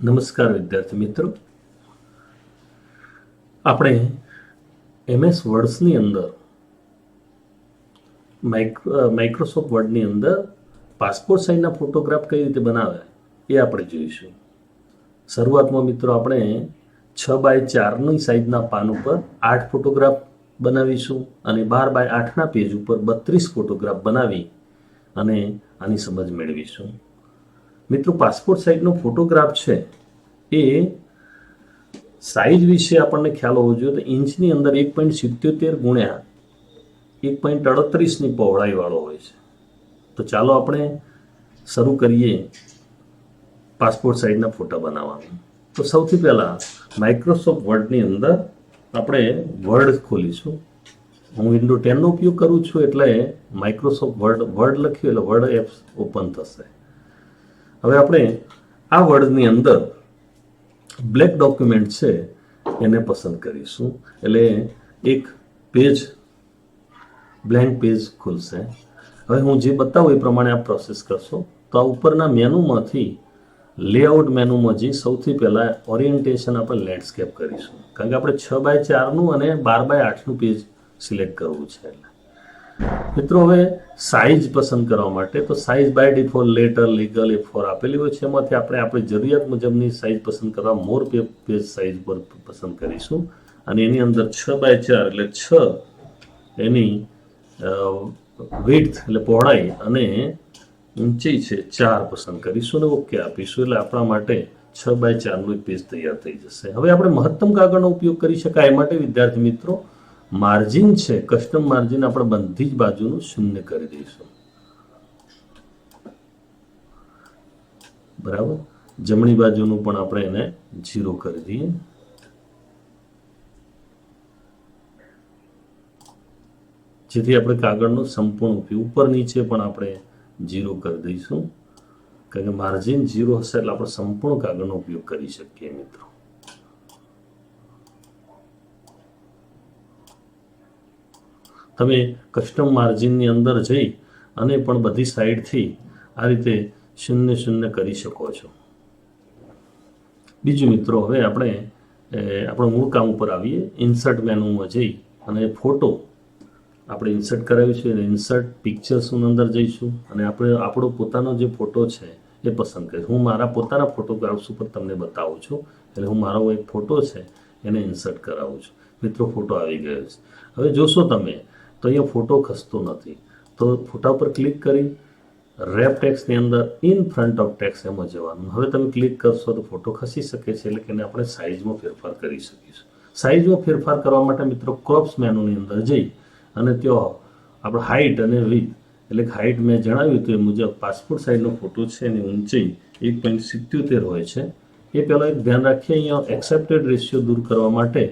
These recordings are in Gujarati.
નમસ્કાર વિદ્યાર્થી મિત્રો. આપણે એમએસ વર્ડ્સની અંદર માઇક્રોસોફ્ટ વર્ડની અંદર પાસપોર્ટ સાઇઝના ફોટોગ્રાફ કઈ રીતે બનાવે એ આપણે જોઈશું. શરૂઆતમાં મિત્રો આપણે છ બાય ચારની સાઇઝના પાન ઉપર આઠ ફોટોગ્રાફ બનાવીશું અને બાર બાય આઠના પેજ ઉપર બત્રીસ ફોટોગ્રાફ બનાવી અને આની સમજ મેળવીશું. મિત્રો, પાસપોર્ટ સાઇઝનો ફોટોગ્રાફ છે એ સાઇઝ વિશે આપણને ખ્યાલ હોવો જોઈએ તો ઇંચની અંદર એક પોઈન્ટ સિત્યોતેર ગુણ્યા એક પોઈન્ટ અડત્રીસની પહોળાઈવાળો હોય છે. તો ચાલો આપણે શરૂ કરીએ પાસપોર્ટ સાઇઝના ફોટા બનાવવાનું. તો સૌથી પહેલાં માઇક્રોસોફ્ટ વર્ડની અંદર આપણે વર્ડ ખોલીશું. હું વિન્ડો ટેનનો ઉપયોગ કરું છું એટલે માઇક્રોસોફ્ટ વર્ડ વર્ડ લખ્યું એટલે વર્ડ એપ્સ ઓપન થશે. હવે આપણે આ વર્ડની અંદર બ્લેક ડોક્યુમેન્ટ છે એને પસંદ કરીશું. એટલે એક પેજ, બ્લેન્ક પેજ ખુલશે. હવે હું જે બતાવું એ પ્રમાણે આ પ્રોસેસ કરશો. તો આ ઉપરના મેનુમાંથી, લેઆઉટ મેનુમાં જઈ સૌથી પહેલાં ઓરિએન્ટેશન આપણે લેન્ડસ્કેપ કરીશું. કારણ કે આપણે છ બાય ચારનું અને બાર બાય આઠનું પેજ સિલેક્ટ કરવું છે એટલે. મિત્રો, હવે સાઇઝ પસંદ કરવા માટે તો size by default letter legal A four આપેલી હોય છે. એમાંથી આપણે આપણી જરૂરિયાત મુજબની સાઇઝ પસંદ કરવા મોર પેજ સાઇઝ પર પસંદ કરીશું. અને એની અંદર છ બાય ચાર એટલે છ એની વિડથ એટલે પહોળાઈ અને ઊંચી છે ચાર પસંદ કરીશું ને ઓકે આપીશું. એટલે આપણા માટે છ બાય ચારનું એક પેજ તૈયાર થઈ જશે. હવે આપણે મહત્તમ કાગળનો ઉપયોગ કરી શકાય એ માટે વિદ્યાર્થી મિત્રો માર્જિન છે, કસ્ટમ માર્જિન આપણે બધી જ બાજુનું શૂન્ય કરી દઈશું. બરાબર? જમણી બાજુનું પણ આપણે એને જીરો કરી દઈએ. જેથી આપણે કાગળનો સંપૂર્ણ ઉપયોગ, ઉપર નીચે પણ આપણે જીરો કરી દઈશું. કારણ કે માર્જિન જીરો હશે એટલે આપણે સંપૂર્ણ કાગળનો ઉપયોગ કરી શકીએ મિત્રો. તમે કસ્ટમ માર્જિનની અંદર જઈ અને પણ બધી સાઈડથી આ રીતે શૂન્ય શૂન્ય કરી શકો છો. બીજું મિત્રો, હવે આપણે આપણું મૂળ કામ ઉપર આવીએ. ઇન્સર્ટ મેનુમાં જઈ અને ફોટો આપણે ઇન્સર્ટ કરાવીશું અને ઇન્સર્ટ પિક્ચર્સની અંદર જઈશું અને આપણે, આપણો પોતાનો જે ફોટો છે એ પસંદ કરીશ. હું મારા પોતાના ફોટોગ્રાફ્સ ઉપર તમને બતાવું છું. એટલે હું મારો એક ફોટો છે એને ઇન્સર્ટ કરાવું છું. મિત્રો, ફોટો આવી ગયો છે. હવે જોશો તમે તો અહીંયા ફોટો ખસતો નથી. તો ફોટા પર ક્લિક કરી રેપ ટેક્સની અંદર ઇન ફ્રન્ટ ઓફ ટેક્સ એમાં જવાનું. હવે તમે ક્લિક કરશો તો ફોટો ખસી શકે છે, એટલે કે એને આપણે સાઇઝમાં ફેરફાર કરી શકીશું. સાઇઝમાં ફેરફાર કરવા માટે મિત્રો ક્રોપ્સ મેનુની અંદર જઈ અને ત્યાં આપણે હાઇટ અને વિથ એટલે કે હાઇટ મેં જણાવ્યું હતું એ મુજબ પાસપોર્ટ સાઇઝનો ફોટો છે એની ઊંચાઈ એક પોઈન્ટ સિત્યોતેર હોય છે. એ પહેલાં એક ધ્યાન રાખીએ, અહીંયા એક્સેપ્ટેડ રેશિયો દૂર કરવા માટે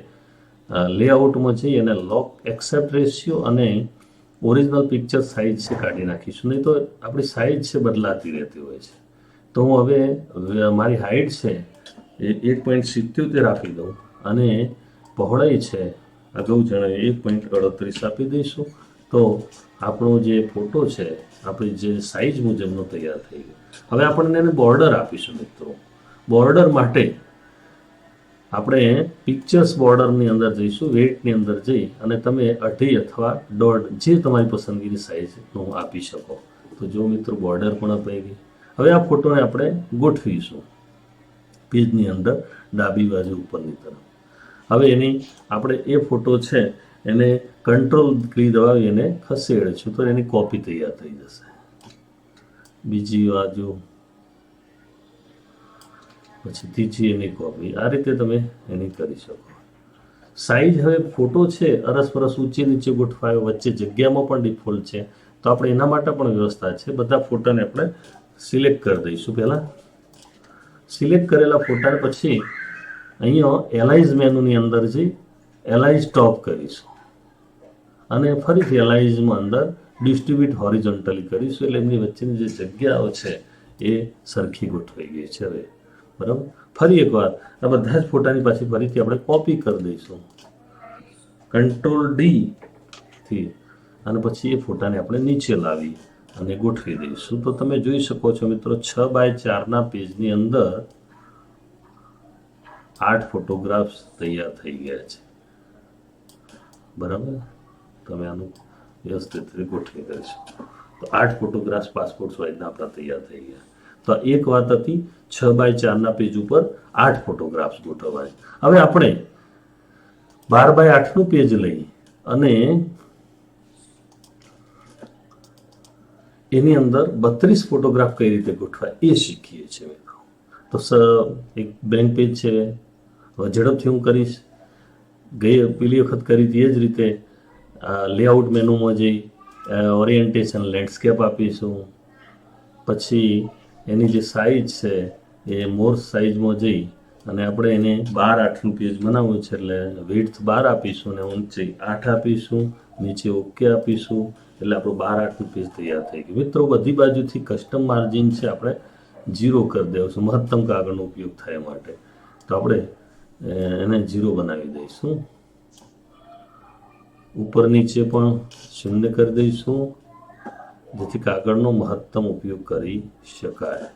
લેઆઉટમાં જઈ અને લોક એક્સેપ્ટ રેશિયો અને ઓરિજિનલ પિક્ચર સાઇઝ છે કાઢી નાખીશું. નહીં તો આપણી સાઇઝ છે બદલાતી રહેતી હોય છે. તો હું હવે મારી હાઇટ છે એ એક પોઈન્ટ સિત્યોતેર આપી દઉં અને પહોળાઈ છે અગાઉ જણાવ્યું એક પોઈન્ટ અડત્રીસ આપી દઈશું. તો આપણો જે ફોટો છે, આપણી જે સાઇઝ મુજબનો તૈયાર થઈ ગયો. હવે આપણને એને બોર્ડર આપીશું મિત્રો. બોર્ડર માટે આપણે પિક્ચર્સ બોર્ડરની અંદર જઈશું વેટની અંદર જઈ અને તમે અઢી અથવા દોઢ જે તમારી પસંદગીની સાઇઝનું આપી શકો. તો જો મિત્રો બોર્ડર પણ અપાઈ ગઈ. હવે આ ફોટોને આપણે ગોઠવીશું પેજની અંદર, ડાબી બાજુ ઉપરની તરફ. હવે એની આપણે એ ફોટો છે એને કંટ્રોલ ક્લી દબાવી એને ખસેડીશું તો એની કોપી તૈયાર થઈ જશે. બીજી બાજુ પછી ત્રીજી એની કોપી. આ રીતે તમે એની કરી શકો. સાઈઝ હવે ફોટો છે, અરસપરસ ઊંચી નીચે ગોઠવાયો, વચ્ચે જગ્યામાં પણ ડિફોલ્ટ છે. તો આપણે એના માટે પણ વ્યવસ્થા છે. બધા ફોટાને આપણે સિલેક્ટ કરી દઈશું પહેલાં. સિલેક્ટ કરેલા ફોટા પછી અહીંયા એલાઇઝ મેનુની અંદર જઈ એલાઇઝ ટોપ કરીશું. અને ફરીથી એલાઇઝમાં અંદર ડિસ્ટ્રીબ્યુટ હોરિઝોન્ટલી કરીશું. એટલે એમની વચ્ચેની જે જગ્યાઓ છે એ સરખી ગોઠવાઈ ગઈ છે હવે. બરાબર? ફરી એકવાર, આ બધા જ ફોટાની પાછી ફરીથી આપણે કોપી કરી દઈશું. કંટ્રોલ ડી થી, અને પછી એ ફોટાને આપણે નીચે લાવી અને ગોઠવી દઈશું. તો તમે જોઈ શકો છો મિત્રો, છ બાય ચારના પેજની અંદર આઠ ફોટોગ્રાફ્સ તૈયાર થઈ ગયા છે. બરાબર? તમે આનું વ્યવસ્થિત રીતે ગોઠવી દઈશું. તો આઠ ફોટોગ્રાફ્સ, પાસપોર્ટ સાઇઝના આપણા તૈયાર થઈ ગયા. તો એક વાત હતી, છ બાય ચારના પેજ ઉપર આઠ ફોટોગ્રાફ્સ ગોઠવાય. હવે આપણે બાર બાય આઠનું પેજ લઈ અને એની અંદર બત્રીસ ફોટોગ્રાફ કઈ રીતે ગોઠવાય એ શીખીએ છીએ તો સ, એક બ્લેન્ક પેજ છે ઝડપથી હું કરીશ. ગઈ પેલી વખત કરી હતી એ જ રીતે લેઆઉટ મેનુમાં જઈ ઓરિએન્ટેશન લેન્ડસ્કેપ આપીશું. પછી એની જે સાઇઝ છે, એ મોર સાઇઝમાં જઈ અને આપણે એને બાર આઠનું પેજ બનાવવું છે એટલે વિડ્થ બાર આપીશું અને ઊંચી આઠ આપીશું, નીચે ઓકે આપીશું એટલે આપણું બાર આઠનું પેજ તૈયાર થઈ ગયું. મિત્રો, બધી બાજુથી કસ્ટમ માર્જિન છે આપણે જીરો કરી દેવું મહત્તમ કાગળનો ઉપયોગ થાય માટે. તો આપણે એને જીરો બનાવી દઈશું. ઉપર નીચે પણ શૂન્ય કરી દઈશું. જેથી કાગળનો મહત્તમ ઉપયોગ કરી શકાય.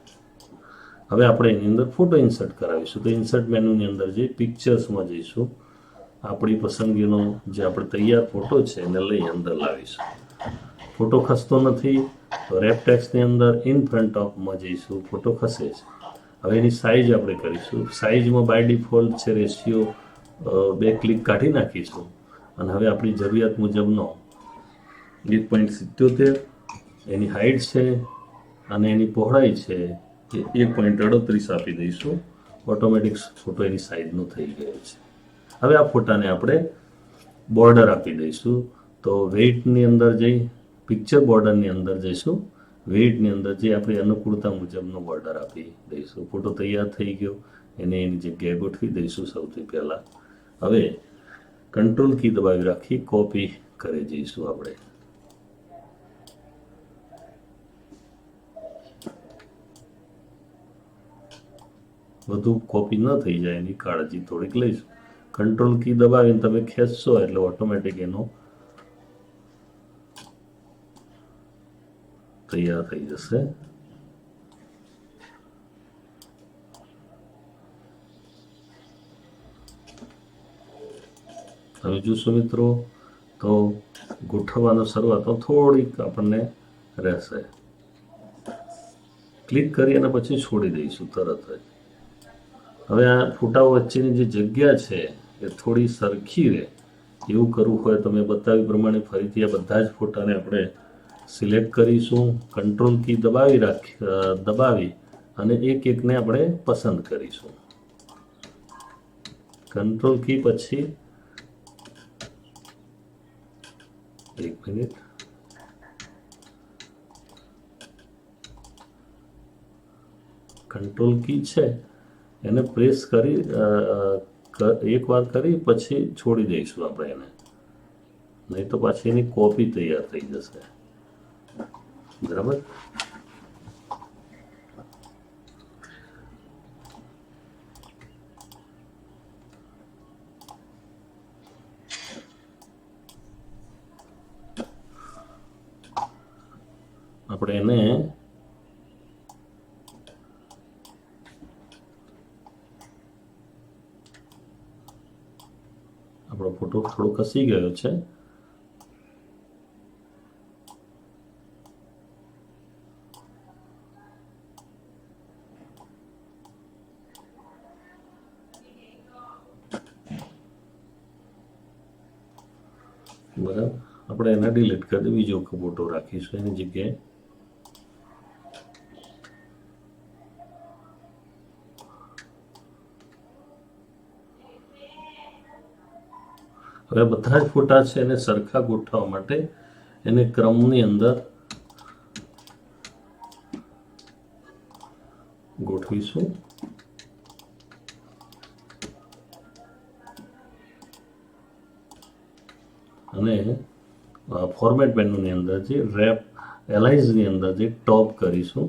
હવે આપણે એની અંદર ફોટો ઇન્સર્ટ કરાવીશું. તો ઇન્સર્ટ મેનુની અંદર જઈ પિક્ચર્સમાં જઈશું, આપણી પસંદગીનો જે આપણે તૈયાર ફોટો છે એને લઈ અંદર લાવીશું. ફોટો ખસતો નથી, તો રેપ ટેક્સની અંદર ઇન ફ્રન્ટ ઓફમાં જઈશું ફોટો ખસે છે. હવે એની સાઇઝ આપણે કરીશું. સાઇઝમાં બાય ડિફોલ્ટ છે રેશિયો બે ક્લિક કાઢી નાખીશું. અને હવે આપણી જરૂરિયાત મુજબનો એક પોઈન્ટ સિત્યોતેર એની હાઇટ છે અને એની પહોળાઈ છે એ એક પોઈન્ટ અડત્રીસ આપી દઈશું. ઓટોમેટિક ફોટો એની સાઇઝનો થઈ ગયો છે. હવે આ ફોટાને આપણે બોર્ડર આપી દઈશું. તો વેઇટની અંદર જઈ પિક્ચર બોર્ડરની અંદર જઈશું. વેઇટની અંદર જે આપણે અનુકૂળતા મુજબનો બોર્ડર આપી દઈશું. ફોટો તૈયાર થઈ ગયો. એને એની જગ્યાએ ગોઠવી દઈશું સૌથી પહેલાં. હવે કંટ્રોલ કી દબાવી રાખી કોપી કરી જઈશું આપણે. વધુ કોપી ન થઈ જાય એની કાળજી થોડીક લઈશ. કંટ્રોલ કી દબાવીને તમે ખેંચશો એટલે ઓટોમેટિક એનો તૈયાર થઈ જશે. તમે જોશો મિત્રો, તો ગોઠવવાનો શરૂઆત થોડીક આપણને રહેશે. ક્લિક કરી અને પછી છોડી દઈશું તરત જ. હવે આ ફોટાઓ વચ્ચેની જે જગ્યા છે એ થોડી સરખી રહે. એવું કરવું હોય તો મેં બતાવ્યું પ્રમાણે ફરીથી આ બધા જ ફોટાને આપણે સિલેક્ટ કરીશું કંટ્રોલ કી દબાવી રાખી દબાવી અને એક એકને આપણે પસંદ કરીશું. કંટ્રોલ કી પછી એક મિનિટ કંટ્રોલ કી છે. એને પ્રેસ કરી એક વાર કરી, પછી છોડી દઈશું આપણે એને. નહીં તો પાછી એની કોપી તૈયાર થઈ જશે. બરાબર? આપણે એને આપણો ફોટો થોડો ખસી ગયો છે. બરાબર. આપણે એને ડિલીટ કરી બીજો ફોટો રાખીશું એની જગ્યાએ. હવે બધા જ ફોટા છે એને સરખા ગોઠવવા માટે એને ક્રમની અંદર ગોઠવીશું. અને ફોર્મેટ મેનુની અંદર જે રેપ એલાઇઝની અંદર જે ટોપ કરીશું.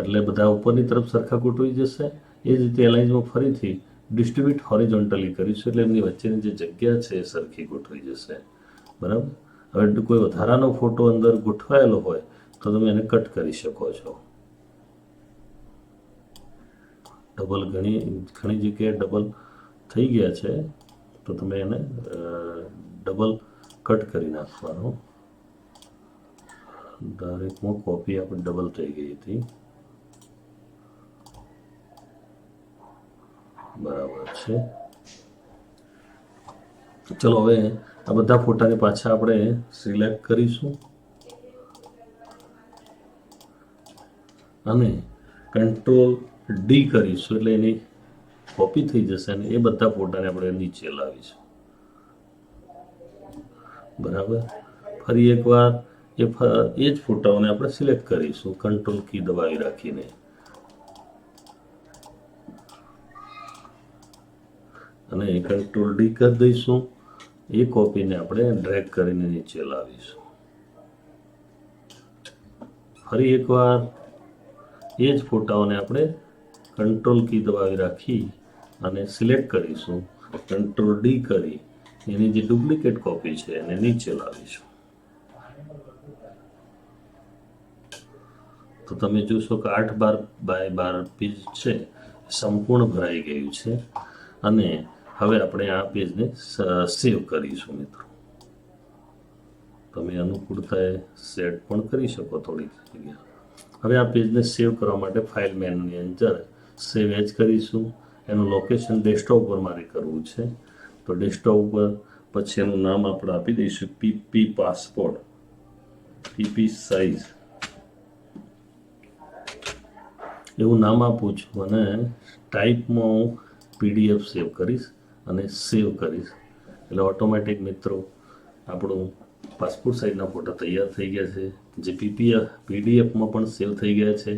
એટલે બધા ઉપરની તરફ સરખા ગોઠવી જશે. એ જ રીતે એલાઇન્સમાં ફરીથી ડિસ્ટ્રીબ્યુટ હોરિઝોન્ટલી કરીશું એટલે એમની વચ્ચેની જે જગ્યા છે એ સરખી ગોઠવી જશે. બરાબર? હવે કોઈ વધારાનો ફોટો અંદર ગોઠવાયેલો હોય, તો તમે એને કટ કરી શકો છો. ડબલ ઘણી ઘણી જગ્યાએ ડબલ થઈ ગયા છે, તો તમે એને ડબલ કટ કરી નાખવાનો. દરેકમાં કોપી આપણે ડબલ થઈ ગઈ હતી. બરાબર છે. ચલો હવે આ બધા ફોટાને પાછા આપણે સિલેક્ટ કરીશું. અને કંટ્રોલ ડી કરીશું, એટલે એની કોપી થઈ જશે અને એ બધા ફોટાને આપણે નીચે લાવીશું. બરાબર? ફરી એકવાર એ એ જ ફોટાઓને આપણે સિલેક્ટ કરીશું. કંટ્રોલ કી દબાવી રાખીને. અને કંટ્રોલ ડી કરી દઈશું. એ કોપીને આપણે ડ્રેગ કરીને નીચે લાવીશું. ફરી એકવાર એ જ ફોટાઓને આપણે કંટ્રોલ કી દબાવી રાખી અને સિલેક્ટ કરીશું. કંટ્રોલ ડી કરી એની જે ડુપ્લિકેટ કોપી છે એને નીચે લાવીશું. તો તમે જોશો કે આઠ બાર બાય બાર પેજ છે. સંપૂર્ણ ભરાઈ ગયું છે. અને હવે આપણે આ પેજને સેવ કરીશું મિત્રો. તમે અનુકૂળતાએ સેટ પણ કરી શકો થોડી જગ્યા હવે આ પેજને સેવ કરવા માટે ફાઇલ મેનુની અંદર સેવ એજ કરીશું. એનું લોકેશન ડેસ્કટોપ ઉપર મારે કરવું છે. તો ડેસ્કટોપ ઉપર પછી એનું નામ આપણે આપી દઈશું પીપી પાસપોર્ટ પીપી સાઇઝ. એવું નામ આપું છું અને ટાઈપમાં હું પીડીએફ સેવ કરીશ. અને સેવ કરીશ. એટલે ઓટોમેટિક મિત્રો, આપણું પાસપોર્ટ સાઇઝના ફોટા તૈયાર થઈ ગયા છે. જે પીપીએફ પીડીએફમાં પણ સેવ થઈ ગયા છે.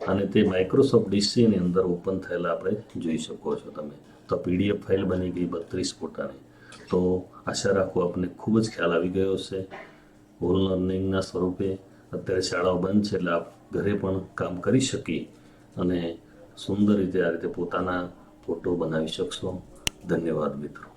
અને તે માઇક્રોસોફ્ટ ડીસીની અંદર ઓપન થયેલા આપણે જોઈ શકો છો તમે. તો પીડીએફ ફાઇલ બની ગઈ બત્રીસ ફોટાની તો આશા રાખું આપને ખૂબ જ ખ્યાલ આવી ગયો છે હોલ લર્નિંગના સ્વરૂપે અત્યારે શાળાઓ બંધ છે એટલે આપ ઘરે પણ કામ કરી શકી અને સુંદર રીતે આ રીતે પોતાના ફોટો બનાવી શકશો. ધન્યવાદ મિત્રો